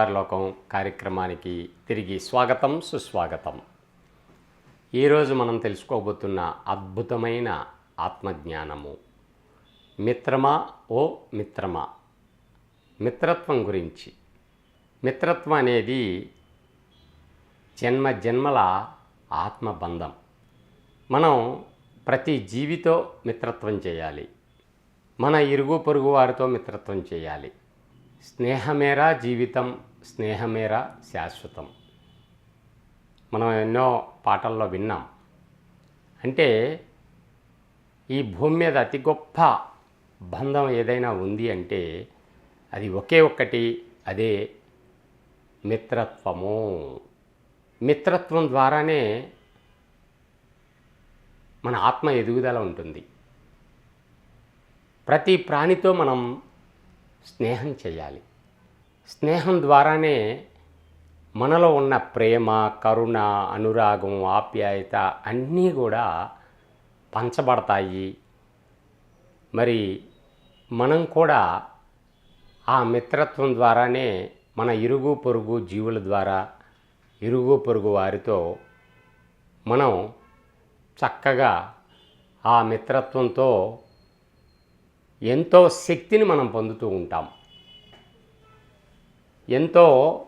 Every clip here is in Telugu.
కొత్త లోకం కార్యక్రమానికి తిరిగి స్వాగతం సుస్వాగతం. ఈరోజు మనం తెలుసుకోబోతున్న అద్భుతమైన ఆత్మజ్ఞానము. మిత్రమా? ఓ మిత్రమా? మిత్రత్వం గురించి. మిత్రత్వం అనేది జన్మ జన్మల ఆత్మబంధం. మనం ప్రతి జీవితో మిత్రత్వం చేయాలి. మన ఇరుగు పొరుగు వారితో మిత్రత్వం చేయాలి. స్నేహమేరా జీవితం స్నేహమేరా శాశ్వతం. మనం ఎన్నో పాటల్లో విన్నాం. అంటే ఈ భూమి మీద అతి గొప్ప బంధం ఏదైనా ఉంది అంటే అది ఒకే ఒక్కటి అదే మిత్రత్వము. మిత్రత్వం ద్వారానే మన ఆత్మ ఎదుగుదల ఉంటుంది. ప్రతి ప్రాణితో మనం స్నేహం చేయాలి స్నేహం ద్వారానే మనలో ఉన్న ప్రేమ కరుణ అనురాగం ఆప్యాయత అన్నీ కూడా పంచబడతాయి. మరి మనం కూడా ఆ మిత్రత్వం ద్వారానే మన ఇరుగు పొరుగు జీవుల ద్వారా ఇరుగు పొరుగు వారితో మనం చక్కగా ఆ మిత్రత్వంతో ఎంతో శక్తిని మనం పొందుతూ ఉంటాం. ఎంతో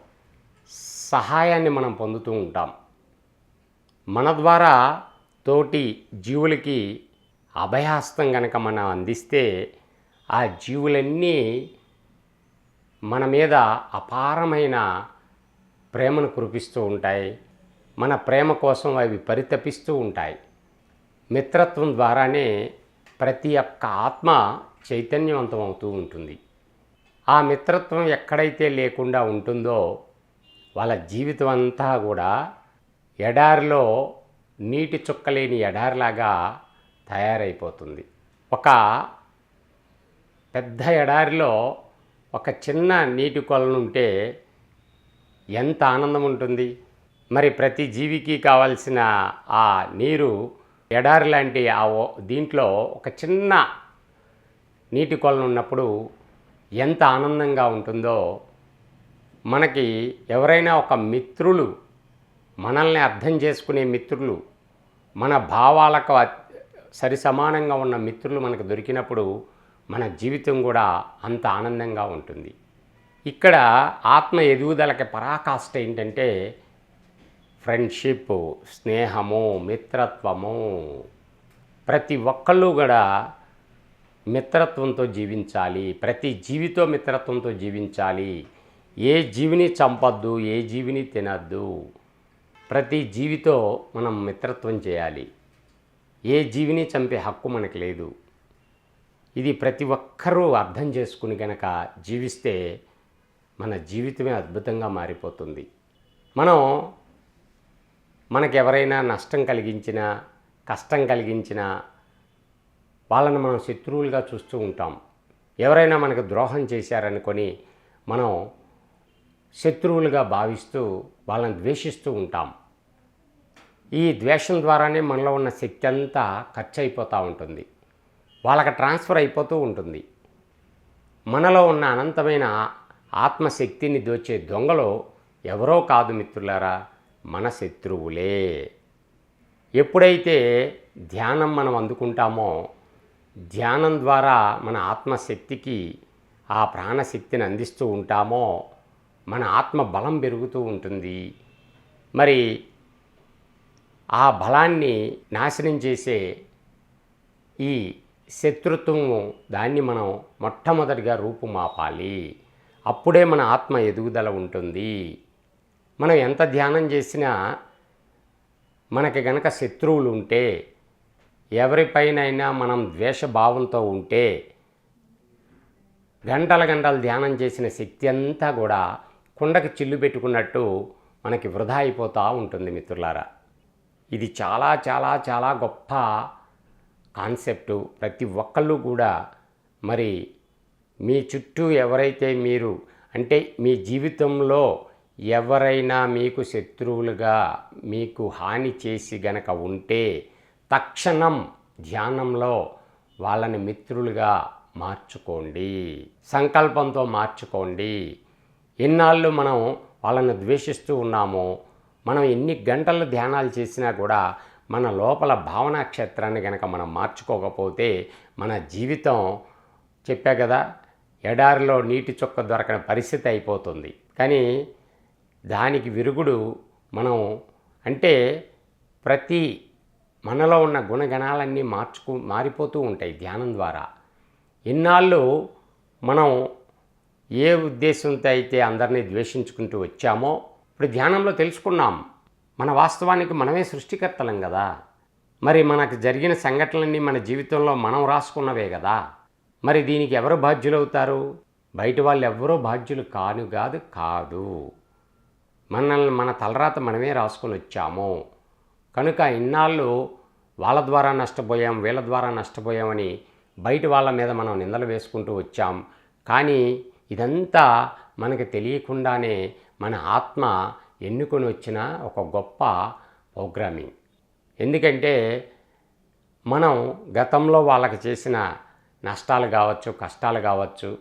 సహాయాన్ని మనం పొందుతూ ఉంటాం. మన ద్వారా తోటి జీవులకి అభయహస్తం కనుక మనం అందిస్తే ఆ జీవులన్నీ మన మీద అపారమైన ప్రేమను కురిపిస్తూ ఉంటాయి. మన ప్రేమ కోసం అవి పరితపిస్తూ ఉంటాయి. మిత్రత్వం ద్వారానే ప్రతి ఒక్క ఆత్మ చైతన్యవంతం అవుతూ ఉంటుంది. ఆ మిత్రత్వం ఎక్కడైతే లేకుండా ఉంటుందో వాళ్ళ జీవితం అంతా కూడా ఎడారిలో నీటి చుక్కలేని ఎడారిలాగా తయారైపోతుంది. ఒక పెద్ద ఎడారిలో ఒక చిన్న నీటి కొలనుంటే ఎంత ఆనందం ఉంటుంది. మరి ప్రతి జీవికి కావాల్సిన ఆ నీరు ఎడారి లాంటి ఆ దీంట్లో ఒక చిన్న నీటి కొలను ఉన్నప్పుడు ఎంత ఆనందంగా ఉంటుందో మనకి ఎవరైనా ఒక మిత్రులు మనల్ని అర్థం చేసుకునే మిత్రులు మన భావాలకు సరి సమానంగా ఉన్న మిత్రులు మనకు దొరికినప్పుడు మన జీవితం కూడా అంత ఆనందంగా ఉంటుంది. ఇక్కడ ఆత్మ ఎదుగుదలకి పరాకాష్ట ఏంటంటే ఫ్రెండ్షిప్ స్నేహము మిత్రత్వము. ప్రతి ఒక్కళ్ళు కూడా మిత్రత్వంతో జీవించాలి ప్రతి జీవితో మిత్రత్వంతో జీవించాలి. ఏ జీవిని చంపొద్దు ఏ జీవిని తినద్దు. ప్రతి జీవితో మనం మిత్రత్వం చేయాలి. ఏ జీవిని చంపే హక్కు మనకు లేదు. ఇది ప్రతి ఒక్కరూ అర్థం చేసుకుని గనక జీవిస్తే మన జీవితమే అద్భుతంగా మారిపోతుంది. మనం మనకు ఎవరైనా నష్టం కలిగించినా కష్టం కలిగించినా వాళ్ళని మనం శత్రువులుగా చూస్తూ ఉంటాం. ఎవరైనా మనకు ద్రోహం చేశారనుకొని మనం శత్రువులుగా భావిస్తూ వాళ్ళని ద్వేషిస్తూ ఉంటాం. ఈ ద్వేషం ద్వారానే మనలో ఉన్న శక్తి అంతా ఖర్చు అయిపోతూ ఉంటుంది. వాళ్ళకి ట్రాన్స్ఫర్ అయిపోతూ ఉంటుంది. మనలో ఉన్న అనంతమైన ఆత్మశక్తిని దోచే దొంగలు ఎవరో కాదు మిత్రులారా మన శత్రువులే. ఎప్పుడైతే ధ్యానం మనం అందుకుంటామో ధ్యానం ద్వారా మన ఆత్మశక్తికి ఆ ప్రాణశక్తిని అందిస్తూ ఉంటామో మన ఆత్మ బలం పెరుగుతూ ఉంటుంది. మరి ఆ బలాన్ని నాశనం చేసే ఈ శత్రుత్వము దాన్ని మనం మొట్టమొదటిగా రూపుమాపాలి. అప్పుడే మన ఆత్మ ఎదుగుదల ఉంటుంది. మనం ఎంత ధ్యానం చేసినా మనకి గనక శత్రువులు ఉంటే ఎవరిపైనైనా మనం ద్వేషభావంతో ఉంటే గంటల గంటలు ధ్యానం చేసిన శక్తి అంతా కూడా కుండకి చిల్లు పెట్టుకున్నట్టు మనకి వృధా అయిపోతూ ఉంటుంది మిత్రులారా. ఇది చాలా చాలా చాలా గొప్ప కాన్సెప్టు. ప్రతి ఒక్కళ్ళు కూడా మరి మీ చుట్టూ ఎవరైతే మీరు అంటే మీ జీవితంలో ఎవరైనా మీకు శత్రువులుగా మీకు హాని చేసి గనక ఉంటే తక్షణం ధ్యానంలో వాళ్ళని మిత్రులుగా మార్చుకోండి. సంకల్పంతో మార్చుకోండి. ఎన్నాళ్ళు మనం వాళ్ళని ద్వేషిస్తూ ఉన్నామో మనం ఎన్ని గంటలు ధ్యానాలు చేసినా కూడా మన లోపల భావనా క్షేత్రాన్ని కనుక మనం మార్చుకోకపోతే మన జీవితం చెప్పా కదా ఎడారిలో నీటి చుక్క దొరకని పరిస్థితి అయిపోతుంది. కానీ దానికి విరుగుడు మనం అంటే ప్రతి మనలో ఉన్న గుణగణాలన్నీ మార్చుకు మారిపోతూ ఉంటాయి ధ్యానం ద్వారా. ఇన్నాళ్ళు మనం ఏ ఉద్దేశంతో అయితే అందరినీ ద్వేషించుకుంటూ వచ్చామో ఇప్పుడు ధ్యానంలో తెలుసుకున్నాం మన వాస్తవానికి మనమే సృష్టికర్తలం కదా. మరి మనకు జరిగిన సంఘటనలన్నీ మన జీవితంలో మనం రాసుకున్నవే కదా. మరి దీనికి ఎవరు బాధ్యులవుతారు? బయట వాళ్ళు ఎవరో బాధ్యులు కాను కాదు కాదు. మనల్ని మన తలరాత మనమే రాసుకొని వచ్చాము. కనుక ఇన్నాళ్ళు వాళ్ళ ద్వారా నష్టపోయాం వీళ్ళ ద్వారా నష్టపోయామని బయట వాళ్ళ మీద మనం నిందలు వేసుకుంటూ వచ్చాం. కానీ ఇదంతా మనకి తెలియకుండానే మన ఆత్మ ఎన్నుకొని వచ్చిన ఒక గొప్ప ప్రోగ్రామింగ్. ఎందుకంటే మనం గతంలో వాళ్ళకి చేసిన నష్టాలు కావచ్చు కష్టాలు కావచ్చు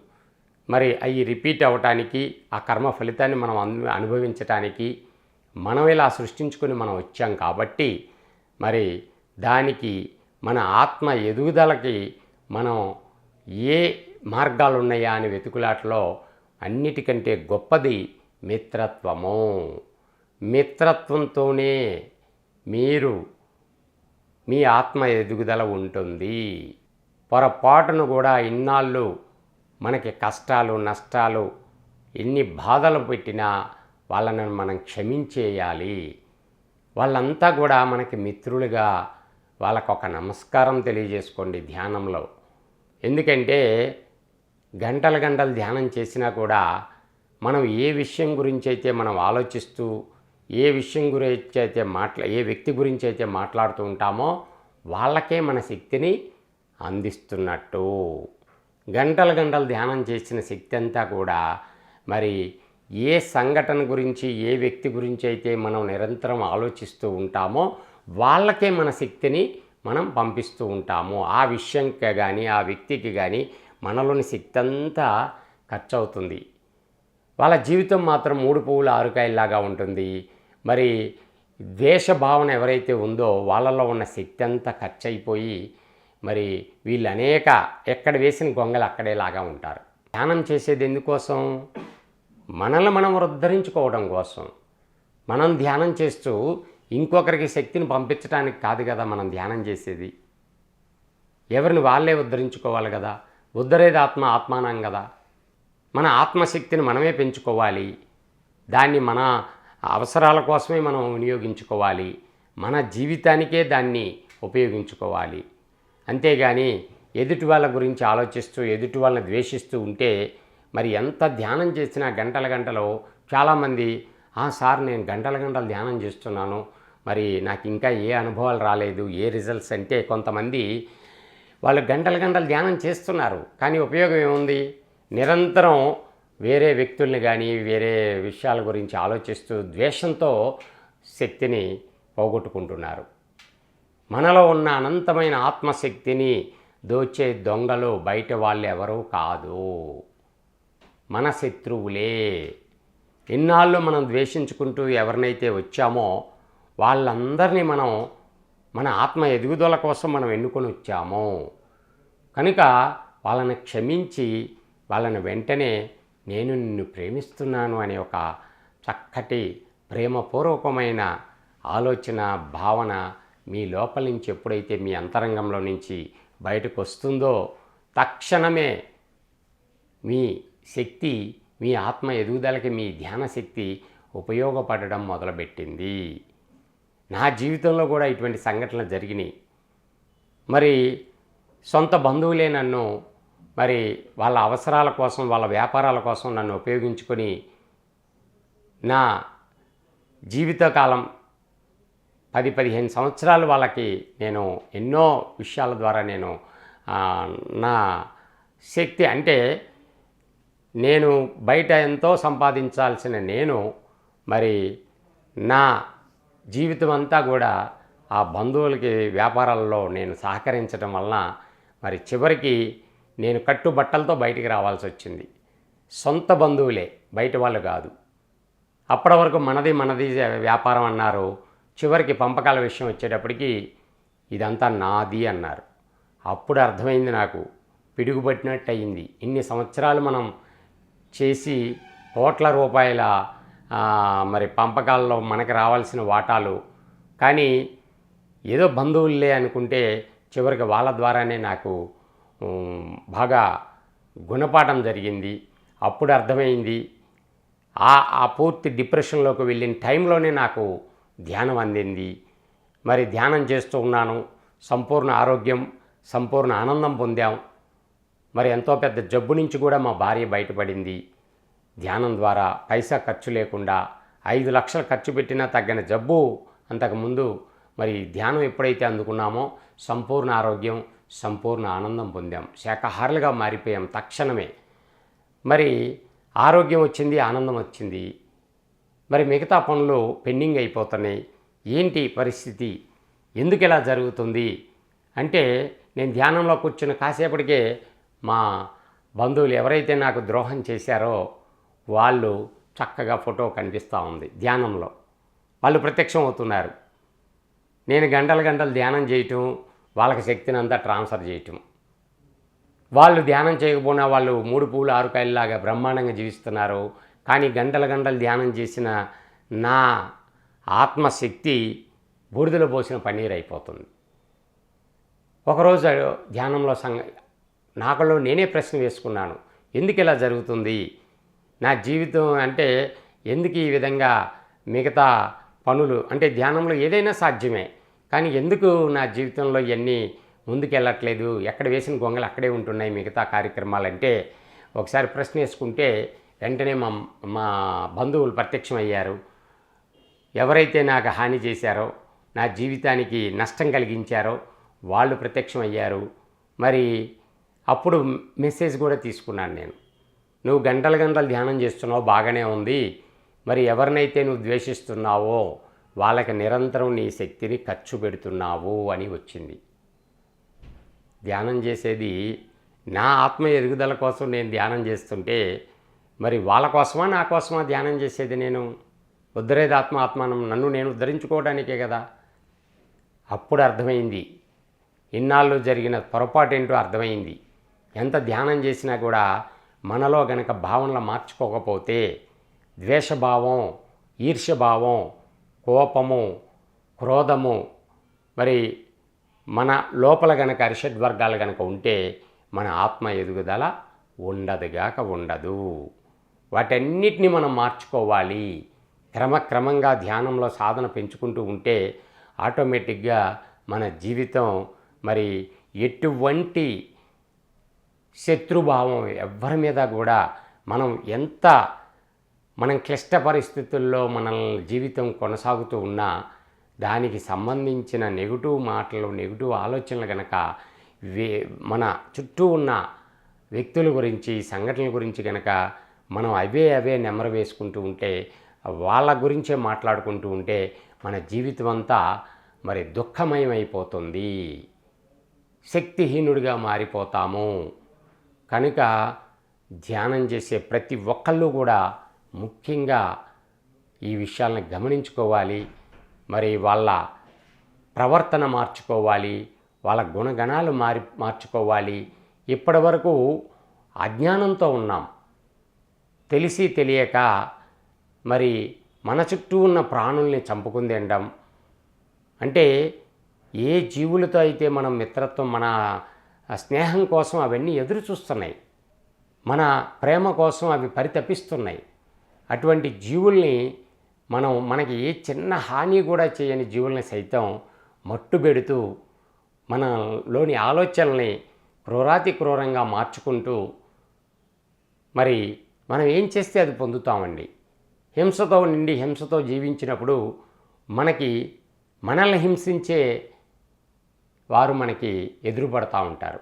మరి అవి రిపీట్ అవ్వటానికి ఆ కర్మ ఫలితాన్ని మనం అను అనుభవించటానికి మనం ఇలా సృష్టించుకొని మనం వచ్చాం కాబట్టి మరి దానికి మన ఆత్మ ఎదుగుదలకి మనం ఏ మార్గాలు ఉన్నాయా అని వెతుకులాటలో అన్నిటికంటే గొప్పది మిత్రత్వము. మిత్రత్వంతోనే మీరు మీ ఆత్మ ఎదుగుదల ఉంటుంది. పొరపాటును కూడా ఇన్నాళ్ళు మనకి కష్టాలు నష్టాలు ఎన్ని బాధలు పెట్టినా వాళ్ళని మనం క్షమించేయాలి. వాళ్ళంతా కూడా మనకి మిత్రులుగా వాళ్ళకు ఒక నమస్కారం తెలియజేసుకోండి ధ్యానంలో. ఎందుకంటే గంటల గంటలు ధ్యానం చేసినా కూడా మనం ఏ విషయం గురించి అయితే మనం ఆలోచిస్తూ ఏ విషయం గురించి అయితే మాట్లా ఏ వ్యక్తి గురించి అయితే మాట్లాడుతూ ఉంటామో వాళ్ళకే మన శక్తిని అందిస్తున్నట్టు. గంటలు గంటలు ధ్యానం చేసిన శక్తి అంతా కూడా మరి ఏ సంఘటన గురించి ఏ వ్యక్తి గురించి అయితే మనం నిరంతరం ఆలోచిస్తూ ఉంటామో వాళ్ళకే మన శక్తిని మనం పంపిస్తూ ఉంటాము. ఆ విషయంకి కానీ ఆ వ్యక్తికి కానీ మనలోని శక్తి అంతా ఖర్చు అవుతుంది వాళ్ళ జీవితం మాత్రం మూడు పువ్వుల ఆరుకాయలాగా ఉంటుంది. మరి ద్వేష భావన ఎవరైతే ఉందో వాళ్ళలో ఉన్న శక్తి అంతా ఖర్చు అయిపోయి మరి వీళ్ళు అనేక ఎక్కడ వేసిన గొంగలు అక్కడేలాగా ఉంటారు. ధ్యానం చేసేది ఎందుకోసం? మనల్ని మనం ఉద్ధరించుకోవడం కోసం మనం ధ్యానం చేస్తూ ఇంకొకరికి శక్తిని పంపించడానికి కాదు కదా మనం ధ్యానం చేసేది. ఎవరిని వాళ్ళే ఉద్ధరించుకోవాలి కదా? ఉద్ధరేది ఆత్మ ఆత్మానం కదా. మన ఆత్మశక్తిని మనమే పెంచుకోవాలి. దాన్ని మన అవసరాల కోసమే మనం వినియోగించుకోవాలి. మన జీవితానికే దాన్ని ఉపయోగించుకోవాలి. అంతేగాని ఎదుటి వాళ్ళ గురించి ఆలోచిస్తూ ఎదుటి వాళ్ళని ద్వేషిస్తూ ఉంటే మరి ఎంత ధ్యానం చేసినా గంటల గంటలో చాలామంది "ఆ, సార్ నేను గంటల గంటలు ధ్యానం చేస్తున్నాను. మరి నాకు ఇంకా ఏ అనుభవాలు రాలేదు ఏ రిజల్ట్స్ అంటే కొంతమంది వాళ్ళు గంటల గంటలు ధ్యానం చేస్తున్నారు. కానీ ఉపయోగం ఏముంది? నిరంతరం వేరే వ్యక్తుల్ని కానీ వేరే విషయాల గురించి ఆలోచిస్తూ ద్వేషంతో శక్తిని పోగొట్టుకుంటున్నారు. మనలో ఉన్న అనంతమైన ఆత్మశక్తిని దోచే దొంగలు బయట వాళ్ళు ఎవరూ కాదు. మన శత్రువులే. ఇన్నాళ్ళు మనం ద్వేషించుకుంటూ ఎవరినైతే వచ్చామో వాళ్ళందరినీ మనం మన ఆత్మ ఎదుగుదల కోసం మనం ఎన్నుకొని వచ్చాము. కనుక వాళ్ళని క్షమించి వాళ్ళని వెంటనే నేను నిన్ను ప్రేమిస్తున్నాను అనే ఒక చక్కటి ప్రేమపూర్వకమైన ఆలోచన భావన మీ లోపల నుంచి ఎప్పుడైతే మీ అంతరంగంలో నుంచి బయటకు వస్తుందో తక్షణమే మీ శక్తి మీ ఆత్మ ఎదుగుదలకి మీ ధ్యాన శక్తి ఉపయోగపడడం మొదలుపెట్టింది. నా జీవితంలో కూడా ఇటువంటి సంఘటనలు జరిగినాయి. మరి సొంత బంధువులే నన్ను మరి వాళ్ళ అవసరాల కోసం వాళ్ళ వ్యాపారాల కోసం నన్ను ఉపయోగించుకొని నా జీవితకాలం పది పదిహేను సంవత్సరాలు వాళ్ళకి నేను ఎన్నో విషయాల ద్వారా నేను నా శక్తి అంటే నేను బయట ఎంతో సంపాదించాల్సిన నేను మరి నా జీవితం అంతా కూడా ఆ బంధువులకి వ్యాపారాల్లో నేను సహకరించడం వలన మరి చివరికి నేను కట్టుబట్టలతో బయటికి రావాల్సి వచ్చింది. సొంత బంధువులే బయట వాళ్ళు కాదు. అప్పటి వరకు మనది మనది వ్యాపారం అన్నారు. చివరికి పంపకాల విషయం వచ్చేటప్పటికి ఇదంతా నాది అన్నారు. అప్పుడు అర్థమైంది నాకు. పిడుగుపట్టినట్టు అయింది ఇన్ని సంవత్సరాలు మనం చేసి కోట్ల రూపాయల మరి పంపకాల్లో మనకి రావాల్సిన వాటాలు. కానీ ఏదో బంధువులే అనుకుంటే చివరికి వాళ్ళ ద్వారానే నాకు బాగా గుణపాఠం జరిగింది. అప్పుడు అర్థమైంది. ఆ ఆ పూర్తి డిప్రెషన్లోకి వెళ్ళిన టైంలోనే నాకు ధ్యానం అందింది. మరి ధ్యానం చేస్తూ ఉన్నాను. సంపూర్ణ ఆరోగ్యం సంపూర్ణ ఆనందం పొందాం. మరి ఎంతో పెద్ద జబ్బు నుంచి కూడా మా భార్య బయటపడింది. ధ్యానం ద్వారా పైసా ఖర్చు లేకుండా ఐదు లక్షలు ఖర్చు పెట్టినా తగ్గిన జబ్బు అంతకుముందు మరి ధ్యానం ఎప్పుడైతే అందుకున్నామో సంపూర్ణ ఆరోగ్యం సంపూర్ణ ఆనందం పొందాం. శాకాహారులుగా మారిపోయాం తక్షణమే. మరి ఆరోగ్యం వచ్చింది ఆనందం వచ్చింది. మరి మిగతా పనులు పెండింగ్ అయిపోతున్నాయి. ఏంటి పరిస్థితి? ఎందుకు ఇలా జరుగుతుంది? అంటే నేను ధ్యానంలో కూర్చున్న కాసేపటికే మా బంధువులు ఎవరైతే నాకు ద్రోహం చేశారో వాళ్ళు చక్కగా ఫోటో కనిపిస్తూ ఉంది ధ్యానంలో. వాళ్ళు ప్రత్యక్షం అవుతున్నారు. నేను గంటలు గంటలు ధ్యానం చేయటం వాళ్ళకి శక్తిని అంతా ట్రాన్స్ఫర్ చేయటం. వాళ్ళు ధ్యానం చేయకపోయినా వాళ్ళు మూడు పూలు ఆరు కాయల్లాగా బ్రహ్మాండంగా జీవిస్తున్నారు. కానీ గంటల గంటలు ధ్యానం చేసిన నా ఆత్మశక్తి బూడిదలో పోసిన పన్నీర్ అయిపోతుంది. ఒకరోజు ధ్యానంలో సంగ నాకులో నేనే ప్రశ్న వేసుకున్నాను. ఎందుకు ఇలా జరుగుతుంది? నా జీవితం అంటే ఎందుకు ఈ విధంగా మిగతా పనులు అంటే ధ్యానంలో ఏదైనా సాధ్యమే. కానీ ఎందుకు నా జీవితంలో ఇవన్నీ ముందుకెళ్ళట్లేదు? ఎక్కడ వేసిన గొంగలు అక్కడే ఉంటున్నాయి మిగతా కార్యక్రమాలంటే? ఒకసారి ప్రశ్న వేసుకుంటే వెంటనే మా మా బంధువులు ప్రత్యక్షమయ్యారు. ఎవరైతే నాకు హాని చేశారో నా జీవితానికి నష్టం కలిగించారో వాళ్ళు ప్రత్యక్షమయ్యారు. మరి అప్పుడు మెసేజ్ కూడా తీసుకున్నాను నేను. నువ్వు గంటల గంటలు ధ్యానం చేస్తున్నావు బాగానే ఉంది. మరి ఎవరినైతే నువ్వు ద్వేషిస్తున్నావో వాళ్ళకి నిరంతరం నీ శక్తిని ఖర్చు పెడుతున్నావు అని వచ్చింది. ధ్యానం చేసేది నా ఆత్మ ఎదుగుదల కోసం నేను ధ్యానం చేస్తుంటే మరి వాళ్ళ కోసమా నా కోసమా ధ్యానం చేసేది నేను? ఉద్ధరేది ఆత్మ ఆత్మానం నన్ను నేను ఉద్ధరించుకోవడానికే కదా? అప్పుడు అర్థమైంది. ఇన్నాళ్ళు జరిగిన పొరపాటు ఏంటో అర్థమైంది. ఎంత ధ్యానం చేసినా కూడా మనలో గనక భావనలు మార్చుకోకపోతే ద్వేషభావం ఈర్ష్యభావం కోపము క్రోధము మరి మన లోపల గనక అరిషడ్ వర్గాలు గనక ఉంటే మన ఆత్మ ఎదుగుదల ఉండదుగాక ఉండదు. వాటన్నిటిని మనం మార్చుకోవాలి. క్రమక్రమంగా ధ్యానంలో సాధన పెంచుకుంటూ ఉంటే ఆటోమేటిక్గా మన జీవితం మరి ఎటువంటి శత్రుభావం ఎవ్వరి మీద కూడా మనం ఎంత మనం క్లిష్ట పరిస్థితుల్లో మనల్ని జీవితం కొనసాగుతూ ఉన్నా దానికి సంబంధించిన నెగిటివ్ మాటలు నెగిటివ్ ఆలోచనలు కనుక వే మన చుట్టూ ఉన్న వ్యక్తుల గురించి సంఘటనల గురించి కనుక మనం అవే అవే నెమరు వేసుకుంటూ ఉంటే వాళ్ళ గురించే మాట్లాడుకుంటూ ఉంటే మన జీవితం అంతా మరి దుఃఖమయం అయిపోతుంది శక్తిహీనుడిగా మారిపోతాము. కనుక ధ్యానం చేసే ప్రతి ఒక్కళ్ళు కూడా ముఖ్యంగా ఈ విషయాలను గమనించుకోవాలి. మరి వాళ్ళ ప్రవర్తన మార్చుకోవాలి. వాళ్ళ గుణగణాలు మారి మార్చుకోవాలి. ఇప్పటి వరకు అజ్ఞానంతో ఉన్నాం. తెలిసి తెలియక మరి మన చుట్టూ ఉన్న ప్రాణుల్ని చంపుకుందిండం అంటే ఏ జీవులతో అయితే మనం మిత్రత్వం మన ఆ స్నేహం కోసం అవన్నీ ఎదురు చూస్తున్నాయి. మన ప్రేమ కోసం అవి పరితపిస్తున్నాయి. అటువంటి జీవుల్ని మనం మనకి ఏ చిన్న హాని కూడా చేయని జీవుల్ని సైతం మట్టుబెడుతూ మనలోని ఆలోచనల్ని క్రూరాతి క్రూరంగా మార్చుకుంటూ మరి మనం ఏం చేస్తే అది పొందుతామండి? హింసతో నిండి హింసతో జీవించినప్పుడు మనకి మనల్ని హింసించే వారు మనకి ఎదురుపడతా ఉంటారు.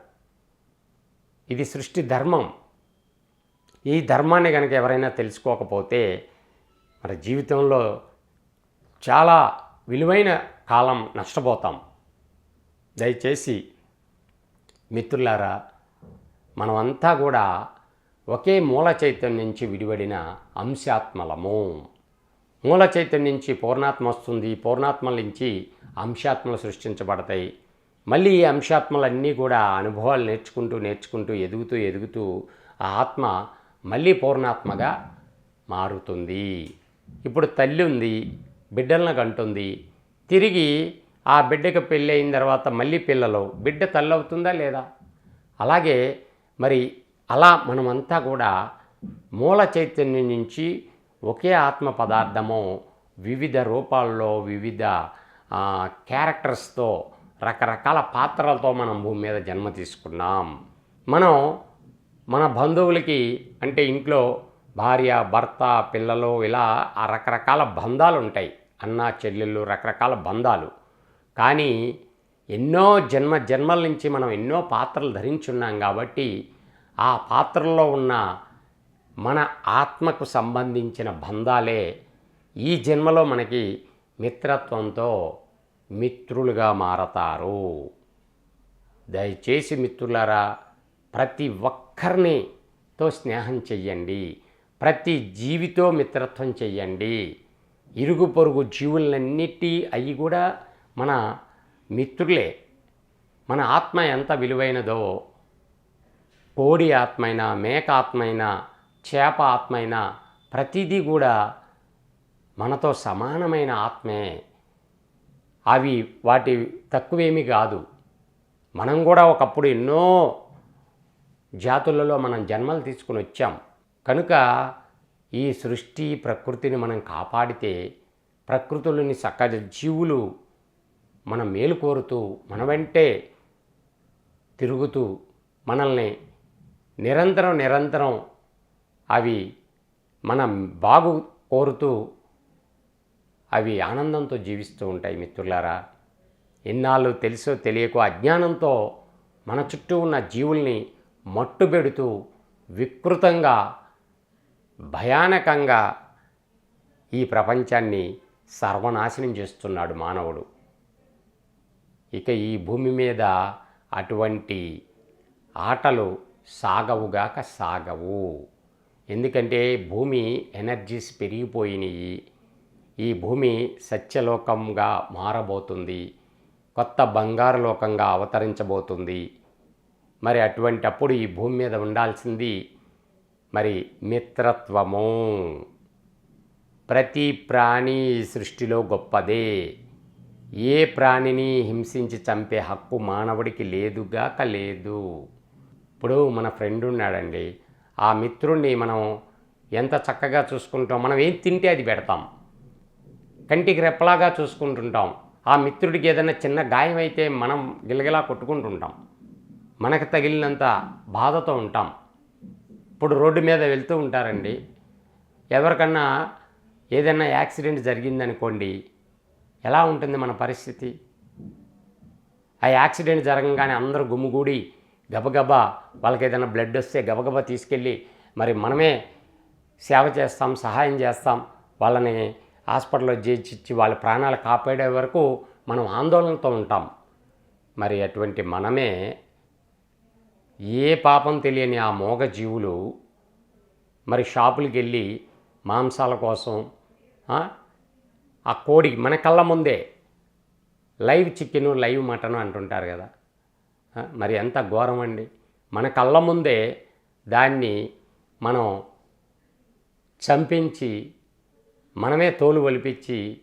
ఇది సృష్టి ధర్మం. ఈ ధర్మాన్ని కనుక ఎవరైనా తెలుసుకోకపోతే మన జీవితంలో చాలా విలువైన కాలం నష్టపోతాం. దయచేసి మిత్రులారా మనమంతా కూడా ఒకే మూల చైతన్యం నుంచి విడివడిన అంశాత్మలము. మూల చైతన్యం నుంచి పూర్ణాత్మ వస్తుంది. పూర్ణాత్మల నుంచి అంశాత్మలు సృష్టించబడతాయి. మళ్ళీ ఈ అంశాత్మలన్నీ కూడా అనుభవాలు నేర్చుకుంటూ నేర్చుకుంటూ ఎదుగుతూ ఎదుగుతూ ఆ ఆత్మ మళ్ళీ పూర్ణాత్మగా మారుతుంది. ఇప్పుడు తల్లి ఉంది బిడ్డలను కంటుంది. తిరిగి ఆ బిడ్డకు పెళ్ళి అయిన తర్వాత మళ్ళీ పిల్లలు. బిడ్డ తల్లి అవుతుందా లేదా? అలాగే మరి అలా మనమంతా కూడా మూల చైతన్యం నుంచి ఒకే ఆత్మ పదార్థము వివిధ రూపాల్లో వివిధ క్యారెక్టర్స్తో రకరకాల పాత్రలతో మనం భూమి మీద జన్మ తీసుకున్నాం. మనం మన బంధువులకి అంటే ఇంట్లో భార్య భర్త పిల్లలు ఇలా ఆ రకరకాల బంధాలు ఉంటాయి అన్న చెల్లెళ్ళు రకరకాల బంధాలు. కానీ ఎన్నో జన్మ జన్మల నుంచి మనం ఎన్నో పాత్రలు ధరించున్నాం కాబట్టి ఆ పాత్రల్లో ఉన్న మన ఆత్మకు సంబంధించిన బంధాలే ఈ జన్మలో మనకి మిత్రత్వంతో మిత్రులుగా మారతారు. దయచేసి మిత్రులారా ప్రతి ఒక్కరినితో స్నేహం చెయ్యండి. ప్రతి జీవితో మిత్రత్వం చెయ్యండి. ఇరుగు పొరుగు జీవులన్నిటి అవి కూడా మన మిత్రులే. మన ఆత్మ ఎంత విలువైనదో కోడి ఆత్మైనా మేక ఆత్మైనా చేప ఆత్మైనా ప్రతిదీ కూడా మనతో సమానమైన ఆత్మే. అవి వాటి తక్కువేమీ కాదు. మనం కూడా ఒకప్పుడు ఎన్నో జాతులలో మనం జన్మలు తీసుకుని వచ్చాం. కనుక ఈ సృష్టి ప్రకృతిని మనం కాపాడితే ప్రకృతులని సకల జీవులు మన మేలు కోరుతూ మన వెంటే తిరుగుతూ మనల్ని నిరంతరం నిరంతరం అవి మనం బాగు కోరుతూ అవి ఆనందంతో జీవిస్తూ ఉంటాయి మిత్రులారా. ఎన్నాళ్ళు తెలుసో తెలియకో అజ్ఞానంతో మన చుట్టూ ఉన్న జీవుల్ని మట్టుబెడుతూ వికృతంగా భయానకంగా ఈ ప్రపంచాన్ని సర్వనాశనం చేస్తున్నాడు మానవుడు. ఇక ఈ భూమి మీద అటువంటి ఆటలు సాగవుగాక సాగవు. ఎందుకంటే భూమి ఎనర్జీస్ పెరిగిపోయినాయి. ఈ భూమి సత్యలోకంగా మారబోతుంది. కొత్త బంగారు లోకంగా అవతరించబోతుంది. మరి అటువంటి అప్పుడు ఈ భూమి మీద ఉండాల్సింది మరి మిత్రత్వము. ప్రతి ప్రాణి సృష్టిలో గొప్పదే. ఏ ప్రాణిని హింసించి చంపే హక్కు మానవుడికి లేదుగాక లేదు. ఇప్పుడు మన ఫ్రెండ్ ఉన్నాడండి. ఆ మిత్రుణ్ణి మనం ఎంత చక్కగా చూసుకుంటాం మనం ఏం తింటే అది పెడతాం. కంటికి రెప్పలాగా చూసుకుంటుంటాం. ఆ మిత్రుడికి ఏదైనా చిన్న గాయం అయితే మనం గిలగిలా కొట్టుకుంటుంటాం. మనకు తగిలినంత బాధతో ఉంటాం. ఇప్పుడు రోడ్డు మీద వెళ్తూ ఉంటారండి. ఎవరికన్నా ఏదైనా యాక్సిడెంట్ జరిగిందనుకోండి ఎలా ఉంటుంది మన పరిస్థితి? ఆ యాక్సిడెంట్ జరగంగానే అందరూ గుమ్ముగూడి గబగబా వాళ్ళకి ఏదైనా బ్లడ్ వస్తే గబగబా తీసుకెళ్ళి మరి మనమే సేవ చేస్తాం సహాయం చేస్తాం. వాళ్ళని హాస్పిటల్లో చేర్చిచ్చి వాళ్ళ ప్రాణాలు కాపాడే వరకు మనం ఆందోళనతో ఉంటాం. మరి అటువంటి మనమే ఏ పాపం తెలియని ఆ మోగ జీవులు మరి షాపులకి వెళ్ళి మాంసాల కోసం ఆ, కోడి మన కళ్ళ ముందే లైవ్ చికెను లైవ్ మటను అంటుంటారు కదా. మరి ఎంత ఘోరం అండి. మన కళ్ళ ముందే దాన్ని మనం చంపించి మనమే తోలు ఒలిపించి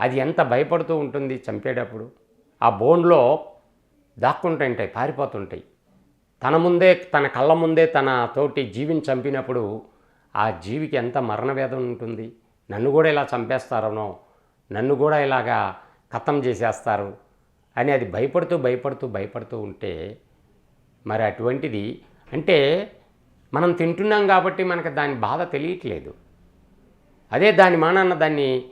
అది ఎంత భయపడుతూ ఉంటుంది చంపేటప్పుడు ఆ బోన్లో దాక్కుంటుంటాయి పారిపోతుంటాయి. తన ముందే తన కళ్ళ ముందే తన తోటి జీవిని చంపినప్పుడు ఆ జీవికి ఎంత మరణవేదన ఉంటుంది? నన్ను కూడా ఇలా చంపేస్తారనో నన్ను కూడా ఇలాగా ఖతం చేసేస్తారు అని అది భయపడుతూ భయపడుతూ భయపడుతూ ఉంటే మరి అటువంటిది అంటే మనం తింటున్నాం కాబట్టి మనకు దాని బాధ తెలియట్లేదు. అదే దాని మానాన్న దాన్ని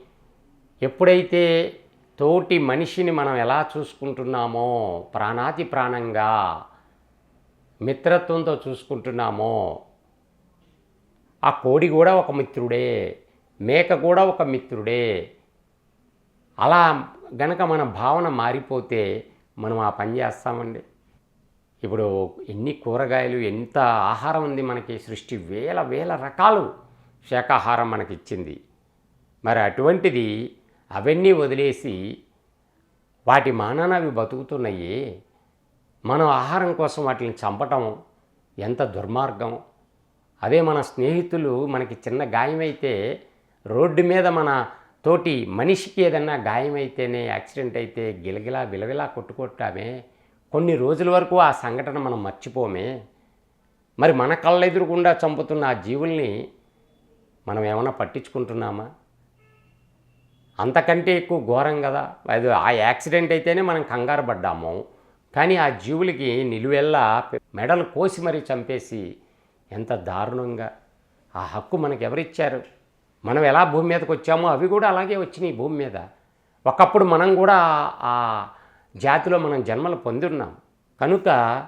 ఎప్పుడైతే తోటి మనిషిని మనం ఎలా చూసుకుంటున్నామో ప్రాణాతి ప్రాణంగా మిత్రత్వంతో చూసుకుంటున్నామో ఆ కోడి కూడా ఒక మిత్రుడే మేక కూడా ఒక మిత్రుడే అలా గనక మన భావన మారిపోతే మనం ఆ పని చేస్తామండి. ఇప్పుడు ఎన్ని కూరగాయలు ఎంత ఆహారం ఉంది మనకి సృష్టి వేల వేల రకాలు. శాకాహారం మనకి ఇచ్చింది మరి అటువంటిది అవన్నీ వదిలేసి వాటి మానాన అవి బతుకుతున్నాయి? మనం ఆహారం కోసం వాటిని చంపటం ఎంత దుర్మార్గం? అదే మన స్నేహితులు మనకి చిన్న గాయమైతే రోడ్డు మీద మన తోటి మనిషికి ఏదన్నా గాయమైతేనే యాక్సిడెంట్ అయితే గిలగిలా విలవిలా కొట్టుకొట్టామే. కొన్ని రోజుల వరకు ఆ సంఘటన మనం మర్చిపోమే. మరి మన కళ్ళెదురుగుండా చంపుతున్న ఆ జీవుల్ని మనం ఏమైనా పట్టించుకుంటున్నామా? అంతకంటే ఎక్కువ ఘోరం కదా. అది ఆ యాక్సిడెంట్ అయితేనే మనం కంగారు పడ్డాము. కానీ ఆ జీవులకి నిలువెల్లా మెడలు కోసి మరీ చంపేసి ఎంత దారుణంగా. ఆ హక్కు మనకు ఎవరిచ్చారు మనం ఎలా భూమి మీదకి వచ్చామో అవి కూడా అలాగే వచ్చినాయి భూమి మీద. ఒకప్పుడు మనం కూడా ఆ జాతిలో మనం జన్మలు పొందున్నాం. కనుక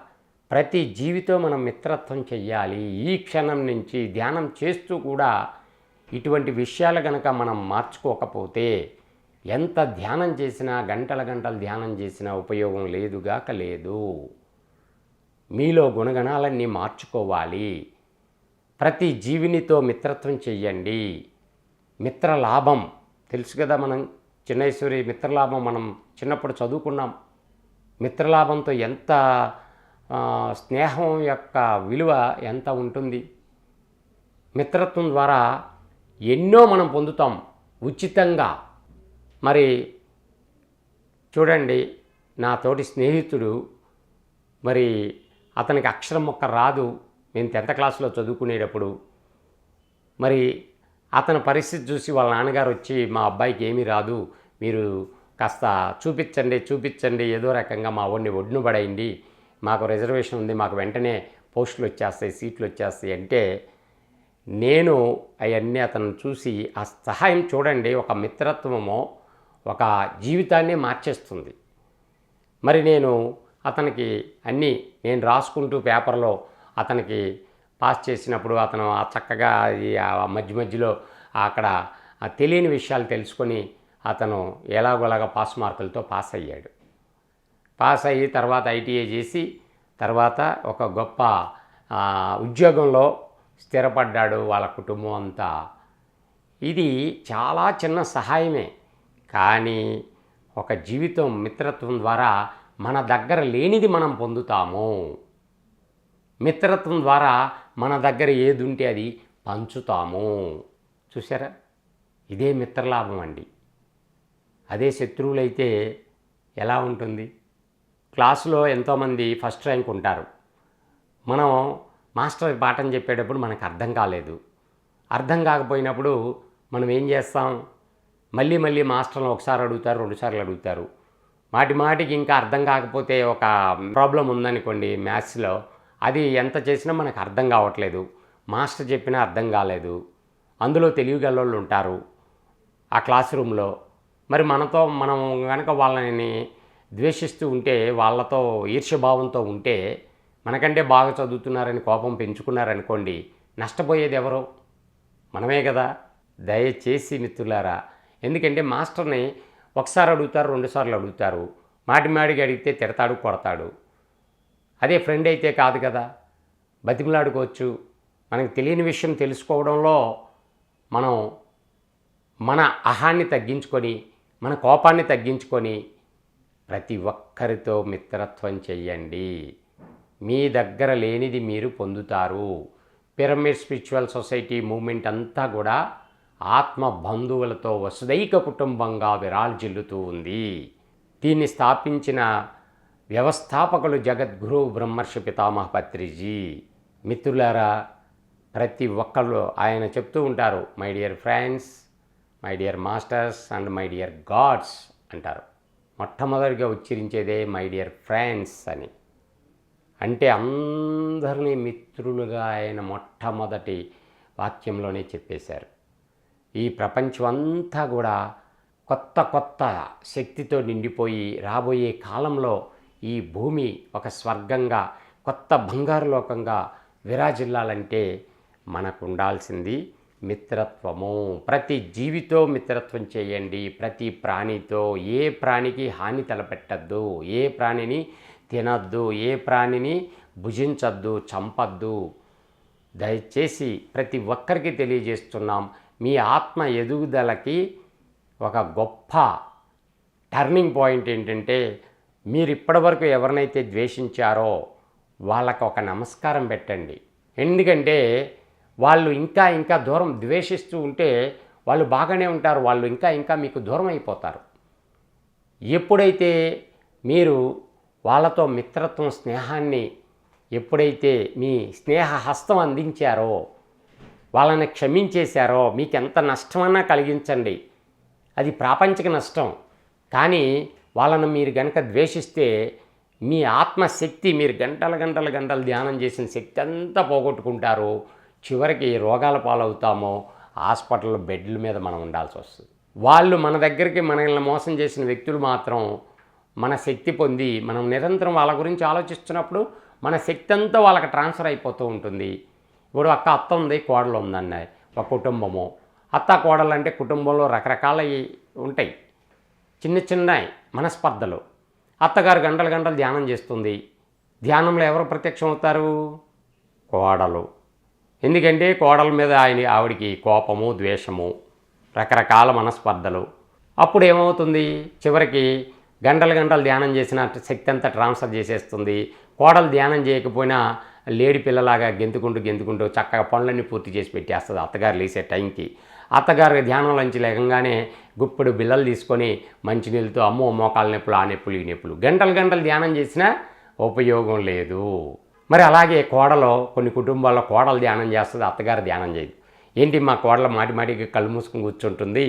ప్రతి జీవితో మనం మిత్రత్వం చెయ్యాలి. ఈ క్షణం నుంచి ధ్యానం చేస్తూ కూడా ఇటువంటి విషయాలు కనుక మనం మార్చుకోకపోతే ఎంత ధ్యానం చేసినా గంటల గంటలు ధ్యానం చేసినా ఉపయోగం లేదుగాక లేదు. మీలో గుణగణాలన్నీ మార్చుకోవాలి. ప్రతి జీవినితో మిత్రత్వం చెయ్యండి. మిత్రలాభం తెలుసు కదా మనం చిన్నేశ్వరి మిత్రలాభం మనం చిన్నప్పుడు చదువుకున్నాం. మిత్రలాభంతో ఎంత స్నేహం యొక్క విలువ ఎంత ఉంటుంది? మిత్రత్వం ద్వారా ఎన్నో మనం పొందుతాం ఉచితంగా. మరి చూడండి నా తోటి స్నేహితుడు మరి అతనికి అక్షరం మొక్క రాదు. నేను టెన్త్ క్లాస్లో చదువుకునేటప్పుడు మరి అతని పరిస్థితి చూసి వాళ్ళ నాన్నగారు వచ్చి మా అబ్బాయికి ఏమీ రాదు. మీరు కాస్త చూపించండి చూపించండి. ఏదో రకంగా మా వాడిని ఒడ్డును పడైంది మాకు రిజర్వేషన్ ఉంది. మాకు వెంటనే పోస్టులు వచ్చేస్తాయి సీట్లు వచ్చేస్తాయి. అంటే నేను అవన్నీ అతను చూసి ఆ సహాయం చూడండి ఒక మిత్రత్వమో ఒక జీవితాన్ని మార్చేస్తుంది. మరి నేను అతనికి అన్నీ నేను రాసుకుంటూ పేపర్లో అతనికి పాస్ చేసినప్పుడు అతను ఆ చక్కగా మధ్య మధ్యలో అక్కడ తెలియని విషయాలు తెలుసుకొని అతను ఎలాగోలాగా పాస్ మార్కులతో పాస్ అయ్యాడు. పాస్ అయ్యి తర్వాత ఐటీఐ చేసి తర్వాత ఒక గొప్ప ఉద్యోగంలో స్థిరపడ్డాడు వాళ్ళ కుటుంబం అంతా. ఇది చాలా చిన్న సహాయమే. కానీ ఒక జీవితం మిత్రత్వం ద్వారా మన దగ్గర లేనిది మనం పొందుతాము. మిత్రత్వం ద్వారా మన దగ్గర ఏది ఉంటే అది పంచుతాము. చూసారా ఇదే మిత్రలాభం అండి. అదే శత్రువులైతే ఎలా ఉంటుంది? క్లాసులో ఎంతోమంది ఫస్ట్ ర్యాంక్ ఉంటారు. మనం మాస్టర్ పాఠం చెప్పేటప్పుడు మనకు అర్థం కాలేదు. అర్థం కాకపోయినప్పుడు మనం ఏం చేస్తాం? మళ్ళీ మళ్ళీ మాస్టర్లు ఒకసారి అడుగుతారు రెండుసార్లు అడుగుతారు. మాటి మాటికి ఇంకా అర్థం కాకపోతే ఒక ప్రాబ్లం ఉందనుకోండి మ్యాథ్స్లో. అది ఎంత చేసినా మనకు అర్థం కావట్లేదు. మాస్టర్ చెప్పినా అర్థం కాలేదు. అందులో తెలివిగల్లోళ్ళు ఉంటారు ఆ క్లాస్ రూమ్లో. మరి మనతో మనం కనుక వాళ్ళని ద్వేషిస్తూ ఉంటే వాళ్ళతో ఈర్ష్యభావంతో ఉంటే మనకంటే బాగా చదువుతున్నారని కోపం పెంచుకున్నారనుకోండి నష్టపోయేది ఎవరు? మనమే కదా. దయచేసి మిత్రులారా ఎందుకంటే మాస్టర్ని ఒకసారి అడుగుతారు రెండుసార్లు అడుగుతారు. మాటి అడిగితే తిడతాడు కొడతాడు. అదే ఫ్రెండ్ అయితే కాదు కదా. బతిమలాడుకోవచ్చు. మనకు తెలియని విషయం తెలుసుకోవడంలో మనం మన అహాన్ని తగ్గించుకొని మన కోపాన్ని తగ్గించుకొని ప్రతి ఒక్కరితో మిత్రత్వం చెయ్యండి మీ దగ్గర లేనిది మీరు పొందుతారు. పిరమిడ్ స్పిరిచువల్ సొసైటీ మూమెంట్ అంతా కూడా ఆత్మ బంధువులతో వసుదైక కుటుంబంగా విరాల్జిల్లుతూ ఉంది. దీన్ని స్థాపించిన వ్యవస్థాపకులు జగద్గురు బ్రహ్మర్షి పితామహ పత్రిజీ. మిత్రులారా ప్రతి ఒక్కళ్ళు ఆయన చెప్తూ ఉంటారు my dear friends my dear masters and my dear gods అంటారు. మొట్టమొదటిగా ఉచ్చరించేదే మై డియర్ ఫ్రెండ్స్ అని. అంటే అందరినీ మిత్రులుగా ఆయన మొట్టమొదటి వాక్యంలోనే చెప్పేశారు. ఈ ప్రపంచం అంతా కూడా కొత్త కొత్త శక్తితో నిండిపోయి రాబోయే కాలంలో ఈ భూమి ఒక స్వర్గంగా కొత్త బంగారు లోకంగా విరాజిల్లాలంటే మనకు ఉండాల్సింది మిత్రత్వము. ప్రతి జీవితో మిత్రత్వం చేయండి. ప్రతి ప్రాణితో ఏ ప్రాణికి హాని తలపెట్టద్దు. ఏ ప్రాణిని తినద్దు ఏ ప్రాణిని భుజించద్దు చంపద్దు. దయచేసి ప్రతి ఒక్కరికి తెలియజేస్తున్నాం మీ ఆత్మ ఎదుగుదలకి ఒక గొప్ప టర్నింగ్ పాయింట్ ఏంటంటే మీరు ఇప్పటివరకు ఎవరినైతే ద్వేషించారో వాళ్ళకు ఒక నమస్కారం పెట్టండి. ఎందుకంటే వాళ్ళు ఇంకా ఇంకా దూరం ద్వేషిస్తూ ఉంటే వాళ్ళు బాగానే ఉంటారు వాళ్ళు ఇంకా ఇంకా మీకు దూరం అయిపోతారు. ఎప్పుడైతే మీరు వాళ్ళతో మిత్రత్వం స్నేహాన్ని ఎప్పుడైతే మీ స్నేహ హస్తం అందించారో వాళ్ళని క్షమించేశారో మీకు ఎంత నష్టమన్నా కలిగించండి. అది ప్రాపంచిక నష్టం. కానీ వాళ్ళను మీరు గనక ద్వేషిస్తే మీ ఆత్మశక్తి మీరు గంటల గంటల గంటలు ధ్యానం చేసిన శక్తి అంతా పోగొట్టుకుంటారు. చివరికి రోగాల పాలవుతామో హాస్పిటల్ బెడ్ల మీద మనం ఉండాల్సి వస్తుంది. వాళ్ళు మన దగ్గరికి మనల్ని మోసం చేసిన వ్యక్తులు మాత్రం మన శక్తి పొంది మనం నిరంతరం వాళ్ళ గురించి ఆలోచిస్తున్నప్పుడు మన శక్తి అంతా వాళ్ళకి ట్రాన్స్ఫర్ అయిపోతూ ఉంటుంది. ఇప్పుడు అక్క అత్త ఉంది కోడలు ఉందన్నాయి ఒక కుటుంబము. అత్త కోడలు అంటే కుటుంబంలో రకరకాల ఉంటాయి. చిన్న చిన్న మనస్పర్ధలు. అత్తగారు గంటలు గంటలు ధ్యానం చేస్తుంది. ధ్యానంలో ఎవరు ప్రత్యక్షం అవుతారు కోడలు. ఎందుకంటే కోడల మీద ఆయన ఆవిడికి కోపము ద్వేషము రకరకాల మనస్పర్ధలు. అప్పుడు ఏమవుతుంది? చివరికి గంటలు గంటలు ధ్యానం చేసిన శక్తి అంతా ట్రాన్స్ఫర్ చేసేస్తుంది. కోడలు ధ్యానం చేయకపోయినా లేడి పిల్లలాగా గెంతుకుంటూ గెంతుకుంటూ చక్కగా పనులన్నీ పూర్తి చేసి పెట్టేస్తుంది అత్తగారు లేసే టైంకి. అత్తగారు ధ్యానంలోంచి లేకంగానే గుప్పెడు బిల్లలు తీసుకొని మంచినీళ్ళతో అమ్మో మోకాల నొప్పులు ఆ నొప్పులు ఈ నొప్పులు. గంటలు గంటలు ధ్యానం చేసినా ఉపయోగం లేదు. మరి అలాగే కోడలో కొన్ని కుటుంబాల్లో కోడలు ధ్యానం చేస్తుంది అత్తగారు ధ్యానం చేయదు. ఏంటి మా కోడలు మాటి మాటికి కళ్ళు మూసుకుని కూర్చుంటుంది?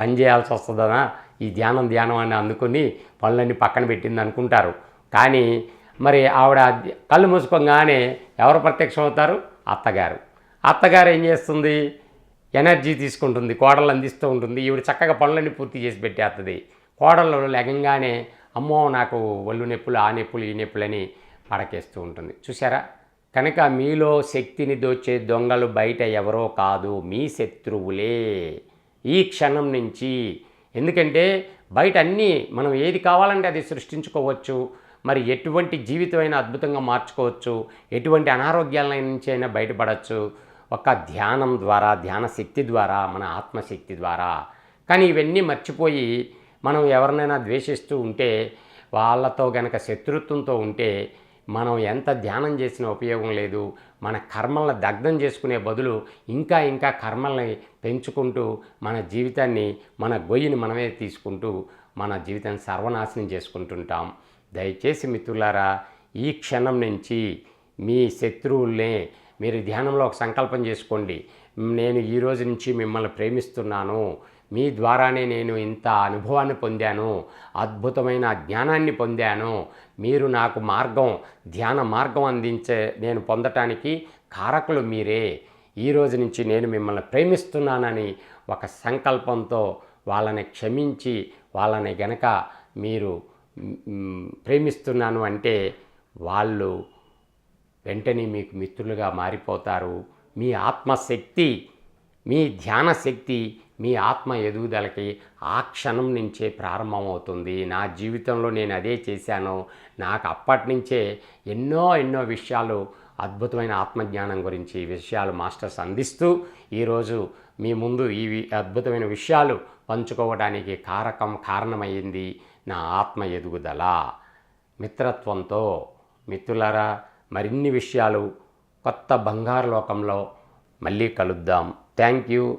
పని చేయాల్సి వస్తుందనా ఈ ధ్యానం ధ్యానం అని అందుకొని పనులన్నీ పక్కన పెట్టింది అనుకుంటారు. కానీ మరి ఆవిడ కళ్ళు మూసుకోగానే ఎవరు ప్రత్యక్షం అవుతారు అత్తగారు. అత్తగారు ఏం చేస్తుంది? ఎనర్జీ తీసుకుంటుంది కోడలు అందిస్తూ ఉంటుంది. ఈవిడ చక్కగా పనులన్నీ పూర్తి చేసి పెట్టేస్తుంది కోడలు లెగంగానే అమ్మో నాకు ఒళ్ళు నొప్పులు ఆ నొప్పులు ఈ నొప్పులని పడకేస్తూ ఉంటుంది. చూసారా కనుక మీలో శక్తిని దోచే దొంగలు బయట ఎవరో కాదు. మీ శత్రువులే. ఈ క్షణం నుంచి ఎందుకంటే బయట అన్నీ మనం ఏది కావాలంటే అది సృష్టించుకోవచ్చు. మరి ఎటువంటి జీవితమైనా అద్భుతంగా మార్చుకోవచ్చు. ఎటువంటి అనారోగ్యాల నుంచి అయినా బయటపడవచ్చు ఒక ధ్యానం ద్వారా ధ్యాన శక్తి ద్వారా మన ఆత్మశక్తి ద్వారా. కానీ ఇవన్నీ మర్చిపోయి మనం ఎవరినైనా ద్వేషిస్తూ ఉంటే వాళ్ళతో గనక శత్రుత్వంతో ఉంటే మనం ఎంత ధ్యానం చేసినా ఉపయోగం లేదు. మన కర్మలను దగ్ధం చేసుకునే బదులు ఇంకా ఇంకా కర్మల్ని పెంచుకుంటూ మన జీవితాన్ని మన గొయ్యిని మనమే తీసుకుంటూ మన జీవితాన్ని సర్వనాశనం చేసుకుంటుంటాం. దయచేసి మిత్రులారా ఈ క్షణం నుంచి మీ శత్రువుల్నే మీరు ధ్యానంలో ఒక సంకల్పం చేసుకోండి. నేను ఈ రోజు నుంచి మిమ్మల్ని ప్రేమిస్తున్నాను. మీ ద్వారానే నేను ఇంత అనుభవాన్ని పొందాను అద్భుతమైన జ్ఞానాన్ని పొందాను. మీరు నాకు మార్గం ధ్యాన మార్గం అందించే నేను పొందటానికి కారకులు మీరే. ఈ రోజు నుంచి నేను మిమ్మల్ని ప్రేమిస్తున్నానని ఒక సంకల్పంతో వాళ్ళని క్షమించి వాళ్ళని గనక మీరు ప్రేమిస్తున్నాను అంటే వాళ్ళు వెంటనే మీకు మిత్రులుగా మారిపోతారు. మీ ఆత్మశక్తి మీ ధ్యాన శక్తి మీ ఆత్మ ఎదుగుదలకి ఆ క్షణం నుంచే ప్రారంభమవుతుంది. నా జీవితంలో నేను అదే చేశాను. నాకు అప్పటి నుంచే ఎన్నో ఎన్నో విషయాలు అద్భుతమైన ఆత్మజ్ఞానం గురించి విషయాలు మాస్టర్స్ అందిస్తూ ఈరోజు మీ ముందు ఈ అద్భుతమైన విషయాలు పంచుకోవడానికి కారకం కారణమైంది నా ఆత్మ ఎదుగుదల. మిత్రత్వంతో మిత్రులరా మరిన్ని విషయాలు కొత్త బంగారు లోకంలో మళ్ళీ కలుద్దాం. Thank you.